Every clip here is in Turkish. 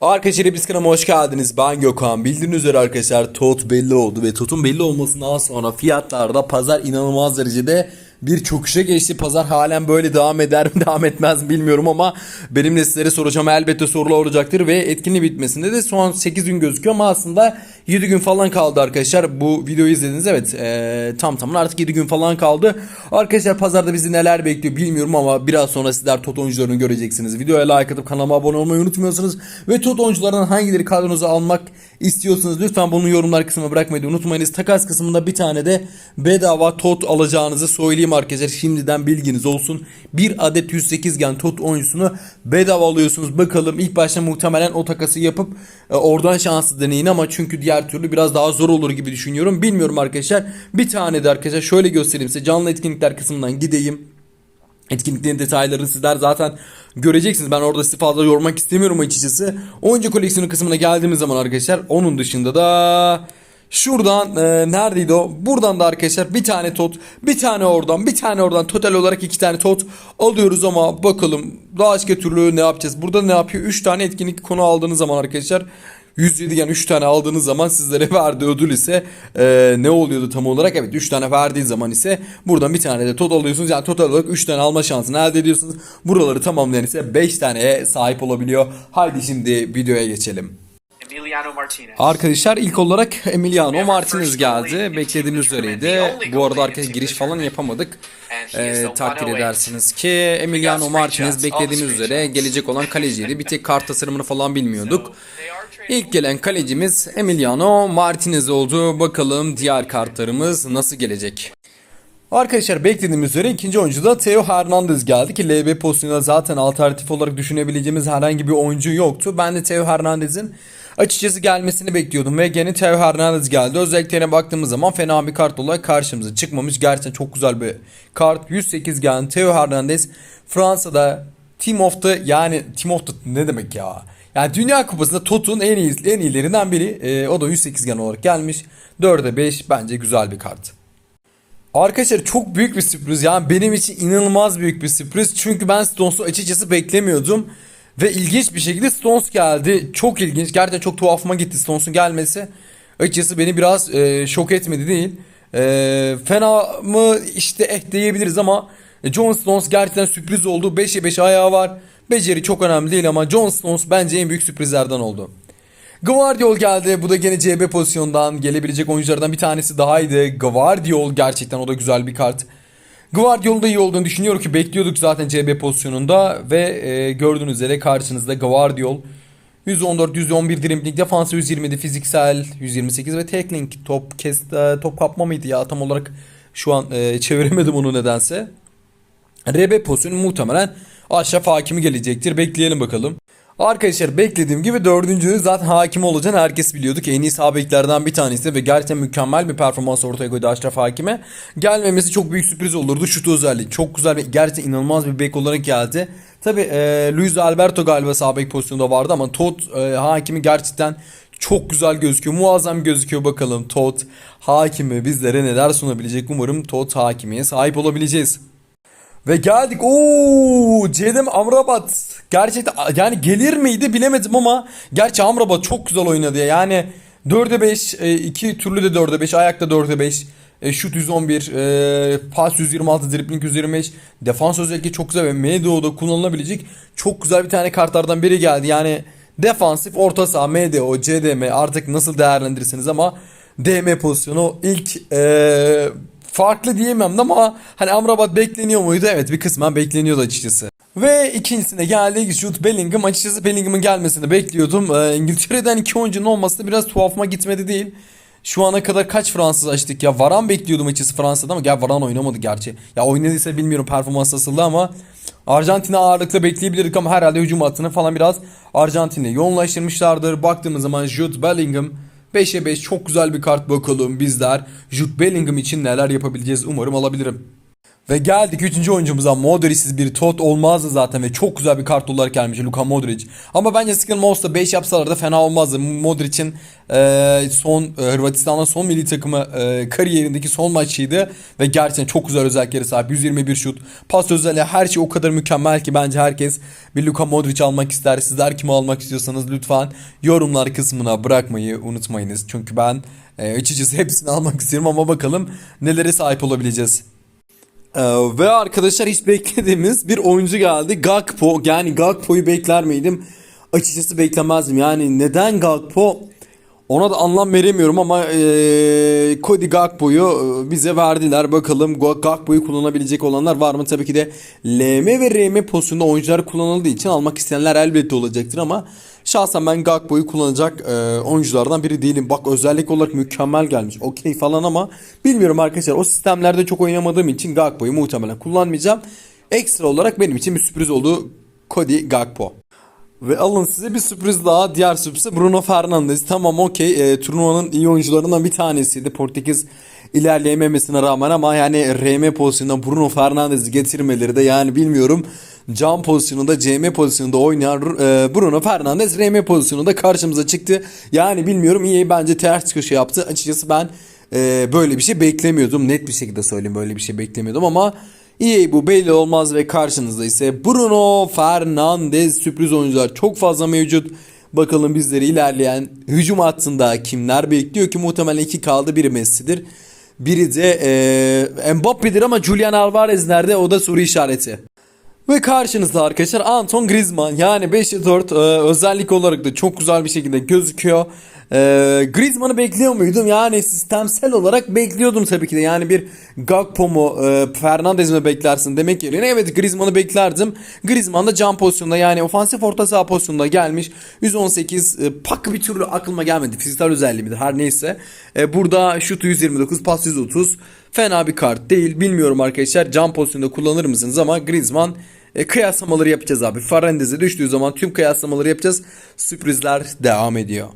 Arkadaşlar biz kanalıma hoş geldiniz. Ben Gökhan. Bildiğiniz üzere arkadaşlar TOT belli oldu ve TOT'un belli olmasından sonra fiyatlarda pazar inanılmaz derecede bir çöküşe geçti. Pazar halen böyle devam eder mi devam etmez mi bilmiyorum ama benim de sizlere soracağım elbette sorular olacaktır ve etkinliği bitmesinde de son 8 gün gözüküyor ama aslında 7 gün falan kaldı arkadaşlar. Bu videoyu izlediniz evet ee, tam tamına artık 7 gün falan kaldı. Arkadaşlar pazarda bizi neler bekliyor bilmiyorum ama biraz sonra sizler TOT oyuncularını göreceksiniz. Videoya like atıp kanalıma abone olmayı unutmuyorsunuz. Ve TOT oyuncularından hangileri kadronuza almak istiyorsanız lütfen bunu yorumlar kısmına bırakmayı unutmayınız. Takas kısmında bir tane de bedava TOT alacağınızı söyleyeyim arkadaşlar. Şimdiden bilginiz olsun. Bir adet 108 gen TOT oyuncusunu bedava alıyorsunuz. Bakalım ilk başta muhtemelen o takası yapıp e, oradan şanslı deneyin ama çünkü diğer türlü biraz daha zor olur gibi düşünüyorum. Bilmiyorum arkadaşlar. Bir tane de arkadaşlar şöyle göstereyim size. Canlı etkinlikler kısmından gideyim. Etkinliklerin detaylarını sizler zaten göreceksiniz. Ben orada sizi fazla yormak istemiyorum açıkçası. Oyuncu koleksiyonu kısmına geldiğimiz zaman arkadaşlar onun dışında da şuradan e, neredeydi o? Buradan da arkadaşlar bir tane tot, bir tane oradan, bir tane oradan total olarak iki tane tot alıyoruz ama bakalım daha başka türlü ne yapacağız? Burada ne yapıyor? 3 tane etkinlik konu aldığınız zaman arkadaşlar 107 gen 3 tane aldığınız zaman sizlere verdiği ödül ise e, ne oluyordu tam olarak? Evet 3 tane verdiği zaman ise buradan bir tane de tot alıyorsunuz. Yani total olarak 3 tane alma şansını elde ediyorsunuz. Buraları tamamlayan ise 5 taneye sahip olabiliyor. Haydi şimdi videoya geçelim. Arkadaşlar ilk olarak Emiliano Martinez geldi. Beklediğimiz üzereydi. Bu arada arkadaşlar giriş falan yapamadık. Ee, takdir edersiniz ki Emiliano Martinez beklediğimiz üzere gelecek olan kaleciydi. Bir tek kart tasarımını falan bilmiyorduk. İlk gelen kalecimiz Emiliano Martinez oldu. Bakalım diğer kartlarımız nasıl gelecek? Arkadaşlar beklediğimiz üzere ikinci oyuncu da Theo Hernandez geldi ki LB pozisyonunda zaten alternatif olarak düşünebileceğimiz herhangi bir oyuncu yoktu. Ben de Theo Hernandez'in açıkçası gelmesini bekliyordum ve gene Theo Hernandez geldi. Özelliklerine baktığımız zaman fena bir kart olarak karşımıza çıkmamış. Gerçekten çok güzel bir kart. 108 gelen Theo Hernandez Fransa'da Team of the yani Team of the ne demek ya? Yani Dünya Kupası'nda Tot'un en iyi en iyilerinden biri. Ee, o da 108 gen olarak gelmiş. 4'e 5 bence güzel bir kart. Arkadaşlar çok büyük bir sürpriz. Yani benim için inanılmaz büyük bir sürpriz. Çünkü ben Stones'u açıkçası beklemiyordum. Ve ilginç bir şekilde Stones geldi. Çok ilginç. Gerçekten çok tuhafıma gitti Stones'un gelmesi. Açıkçası beni biraz e, şok etmedi değil. E, fena mı işte eh diyebiliriz ama John Stones gerçekten sürpriz oldu. 5'e 5 ayağı var. Beceri çok önemli değil ama John Stones bence en büyük sürprizlerden oldu. Guardiol geldi. Bu da gene CB pozisyondan gelebilecek oyunculardan bir tanesi dahaydı. Guardiol gerçekten o da güzel bir kart. Guardiol'un da iyi olduğunu düşünüyorum ki bekliyorduk zaten CB pozisyonunda ve e, gördüğünüz üzere karşınızda Guardiol 114 111 dribbling defansı 127 fiziksel 128 ve tackling top kes e, top kapma mıydı ya tam olarak şu an e, çeviremedim onu nedense. RB pozisyonu muhtemelen Aşraf Hakimi gelecektir. Bekleyelim bakalım. Arkadaşlar beklediğim gibi dördüncü zaten hakim olacağını herkes biliyordu ki en iyi sağ bir tanesi ve gerçekten mükemmel bir performans ortaya koydu Aşraf Hakim'e. Gelmemesi çok büyük sürpriz olurdu. Şutu özelliği çok güzel ve gerçekten inanılmaz bir bek olarak geldi. Tabi e, Luis Alberto galiba sağ bek pozisyonunda vardı ama Todd e, Hakimi gerçekten çok güzel gözüküyor. Muazzam gözüküyor bakalım Todd Hakimi bizlere neler sunabilecek. Umarım Todd Hakimi'ye sahip olabileceğiz. Ve geldik. Oo, Cedem Amrabat. Gerçekten yani gelir miydi bilemedim ama gerçi Amrabat çok güzel oynadı ya. Yani 4'e 5, e, iki türlü de 4'e 5, ayakta 4'e 5. E, şut 111, e, pas 126, dribbling 125, defans özellikle çok güzel ve MDO'da kullanılabilecek çok güzel bir tane kartlardan biri geldi. Yani defansif orta saha, MDO, CDM artık nasıl değerlendirirseniz ama DM pozisyonu ilk e, farklı diyemem ama hani Amrabat bekleniyor muydu? Evet bir kısmen bekleniyordu açıkçası. Ve ikincisine geldik Jude Bellingham. Açıkçası Bellingham'ın gelmesini bekliyordum. Ee, İngiltere'den iki oyuncunun olması da biraz tuhafıma gitmedi değil. Şu ana kadar kaç Fransız açtık ya. Varan bekliyordum açıkçası Fransa'da ama gel Varan oynamadı gerçi. Ya oynadıysa bilmiyorum performans nasıldı ama Arjantin'e ağırlıkla bekleyebilirdik ama herhalde hücum hattını falan biraz Arjantin'e yoğunlaştırmışlardır. Baktığımız zaman Jude Bellingham 5'e 5 çok güzel bir kart bakalım bizler. Jude Bellingham için neler yapabileceğiz umarım alabilirim. Ve geldik 3. oyuncumuza Modric'siz bir tot olmazdı zaten ve çok güzel bir kart olarak gelmiş Luka Modric. Ama bence Skill Mouse'da 5 yapsalar da fena olmazdı. Modric'in e, son e, Hırvatistan'ın son milli takımı e, kariyerindeki son maçıydı ve gerçekten çok güzel özelliklere sahip. 121 şut, pas özelliği her şey o kadar mükemmel ki bence herkes bir Luka Modric almak ister. Sizler kimi almak istiyorsanız lütfen yorumlar kısmına bırakmayı unutmayınız. Çünkü ben e, açıkçası hepsini almak istiyorum ama bakalım nelere sahip olabileceğiz. Ee, ve arkadaşlar hiç beklediğimiz bir oyuncu geldi. Gakpo. Yani Gakpo'yu bekler miydim? Açıkçası beklemezdim. Yani neden Gakpo? Ona da anlam veremiyorum ama ee, Cody Gakpo'yu e, bize verdiler. Bakalım Gakpo'yu kullanabilecek olanlar var mı? Tabii ki de LM ve RM pozisyonunda oyuncular kullanıldığı için almak isteyenler elbette olacaktır ama şahsen ben Gakpo'yu kullanacak e, oyunculardan biri değilim. Bak özellik olarak mükemmel gelmiş. Okey falan ama bilmiyorum arkadaşlar. O sistemlerde çok oynamadığım için Gakpo'yu muhtemelen kullanmayacağım. Ekstra olarak benim için bir sürpriz oldu Cody Gakpo. Ve alın size bir sürpriz daha. Diğer sürpriz Bruno Fernandes. Tamam okey. E, turnuvanın iyi oyuncularından bir tanesiydi. Portekiz ilerleyememesine rağmen ama yani RM pozisyonunda Bruno Fernandes'i getirmeleri de yani bilmiyorum. Can pozisyonunda CM pozisyonunda oynayan e, Bruno Fernandes RM pozisyonunda karşımıza çıktı. Yani bilmiyorum iyi bence ters köşe yaptı. Açıkçası ben e, böyle bir şey beklemiyordum. Net bir şekilde söyleyeyim böyle bir şey beklemiyordum ama EA bu belli olmaz ve karşınızda ise Bruno Fernandes sürpriz oyuncular çok fazla mevcut. Bakalım bizleri ilerleyen hücum hattında kimler bekliyor ki muhtemelen iki kaldı biri Messi'dir. Biri de e, Mbappe'dir ama Julian Alvarez nerede o da soru işareti. Ve karşınızda arkadaşlar Anton Griezmann yani 5'e 4 e, özellik olarak da çok güzel bir şekilde gözüküyor. E, Griezmann'ı bekliyor muydum? Yani sistemsel olarak bekliyordum tabii ki de. Yani bir Gakpo mu e, Fernandes mi beklersin demek yerine evet Griezmann'ı beklerdim. Griezmann da can pozisyonunda yani ofansif orta saha pozisyonunda gelmiş. 118 e, pak bir türlü aklıma gelmedi. Fiziksel özelliği midir her neyse. E, burada şutu 129 pas 130 fena bir kart değil. Bilmiyorum arkadaşlar can pozisyonunda kullanır mısınız ama Griezmann e, kıyaslamaları yapacağız abi. Fernandes'e düştüğü zaman tüm kıyaslamaları yapacağız. Sürprizler devam ediyor.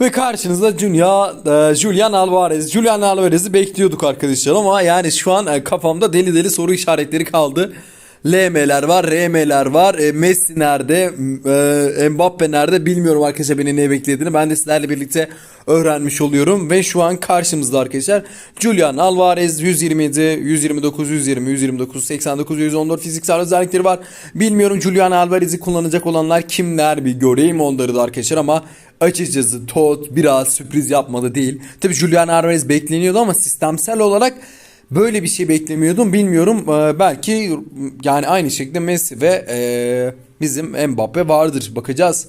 Ve karşınızda Julia, e, Julian Alvarez. Julian Alvarez'i bekliyorduk arkadaşlar ama yani şu an e, kafamda deli deli soru işaretleri kaldı. LM'ler var, RM'ler var. E, Messi nerede? E, Mbappe nerede? Bilmiyorum arkadaşlar beni ne beklediğini. Ben de sizlerle birlikte öğrenmiş oluyorum. Ve şu an karşımızda arkadaşlar Julian Alvarez 127, 129, 120, 129, 89, 114 fiziksel özellikleri var. Bilmiyorum Julian Alvarez'i kullanacak olanlar kimler bir göreyim onları da arkadaşlar ama açıkçası Todd biraz sürpriz yapmadı değil. Tabii Julian Alvarez bekleniyordu ama sistemsel olarak Böyle bir şey beklemiyordum. Bilmiyorum. Ee, belki yani aynı şekilde Messi ve e, bizim Mbappe vardır. Bakacağız.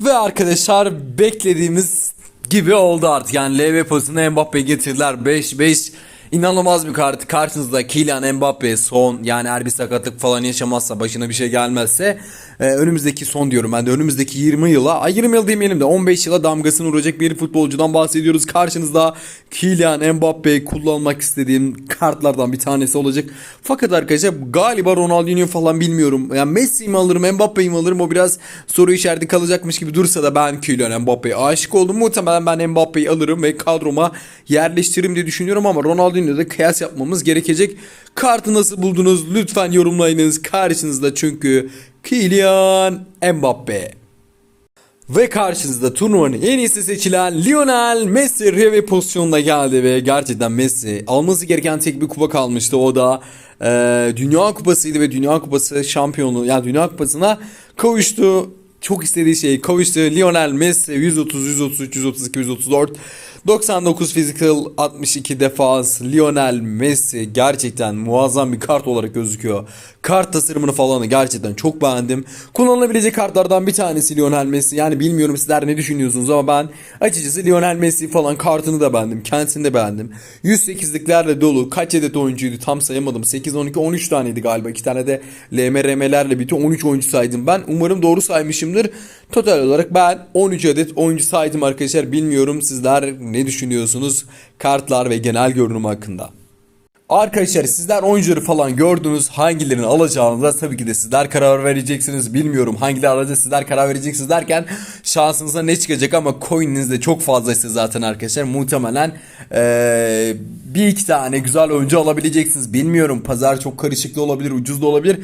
Ve arkadaşlar beklediğimiz gibi oldu artık. Yani LV pozisyonuna Mbappe'yi getirdiler. 5-5 İnanılmaz bir kart. Karşınızda Kylian Mbappe son yani eğer bir sakatlık falan yaşamazsa başına bir şey gelmezse e, önümüzdeki son diyorum ben de önümüzdeki 20 yıla ay 20 yıl demeyelim de 15 yıla damgasını vuracak bir futbolcudan bahsediyoruz. Karşınızda Kylian Mbappe kullanmak istediğim kartlardan bir tanesi olacak. Fakat arkadaşlar galiba Ronaldinho falan bilmiyorum. Yani Messi'yi mi alırım Mbappe'yi mi alırım o biraz soru işareti kalacakmış gibi dursa da ben Kylian Mbappe'ye aşık oldum. Muhtemelen ben Mbappe'yi alırım ve kadroma yerleştiririm diye düşünüyorum ama Ronaldinho da kıyas yapmamız gerekecek. Kartı nasıl buldunuz? Lütfen yorumlayınız. Karşınızda çünkü Kylian Mbappe. Ve karşınızda turnuvanın en iyisi seçilen Lionel Messi Reve pozisyonuna geldi ve gerçekten Messi alması gereken tek bir kupa kalmıştı. O da e, Dünya Kupası'ydı ve Dünya Kupası şampiyonu yani Dünya Kupası'na kavuştu. Çok istediği şey kavuştu. Lionel Messi 130, 133, 132, 134 99 physical 62 defans Lionel Messi gerçekten muazzam bir kart olarak gözüküyor. Kart tasarımını falan gerçekten çok beğendim. Kullanılabilecek kartlardan bir tanesi Lionel Messi. Yani bilmiyorum sizler ne düşünüyorsunuz ama ben açıkçası Lionel Messi falan kartını da beğendim. Kendisini de beğendim. 108'liklerle dolu. Kaç adet oyuncuydu tam sayamadım. 8, 12, 13 taneydi galiba. 2 tane de LMRM'lerle bitti. 13 oyuncu saydım ben. Umarım doğru saymışımdır. Total olarak ben 13 adet oyuncu saydım arkadaşlar. Bilmiyorum sizler ne düşünüyorsunuz kartlar ve genel görünüm hakkında. Arkadaşlar sizler oyuncuları falan gördünüz. Hangilerini alacağınıza tabii ki de sizler karar vereceksiniz. Bilmiyorum hangileri alacağız sizler karar vereceksiniz derken şansınıza ne çıkacak ama coin'iniz de çok fazlaysa zaten arkadaşlar muhtemelen eee, bir iki tane güzel oyuncu alabileceksiniz. Bilmiyorum pazar çok karışıklı olabilir ucuz da olabilir.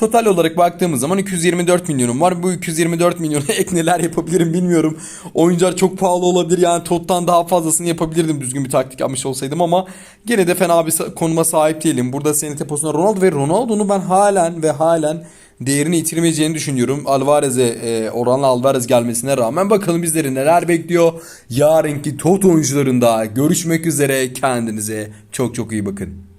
Total olarak baktığımız zaman 224 milyonum var. Bu 224 milyona ek neler yapabilirim bilmiyorum. Oyuncular çok pahalı olabilir. Yani tottan daha fazlasını yapabilirdim düzgün bir taktik yapmış olsaydım ama gene de fena bir konuma sahip değilim. Burada senin teposunda Ronaldo ve Ronaldo'nu ben halen ve halen değerini yitirmeyeceğini düşünüyorum. Alvarez'e e, oranla Alvarez gelmesine rağmen bakalım bizleri neler bekliyor. Yarınki Toto oyuncularında görüşmek üzere. Kendinize çok çok iyi bakın.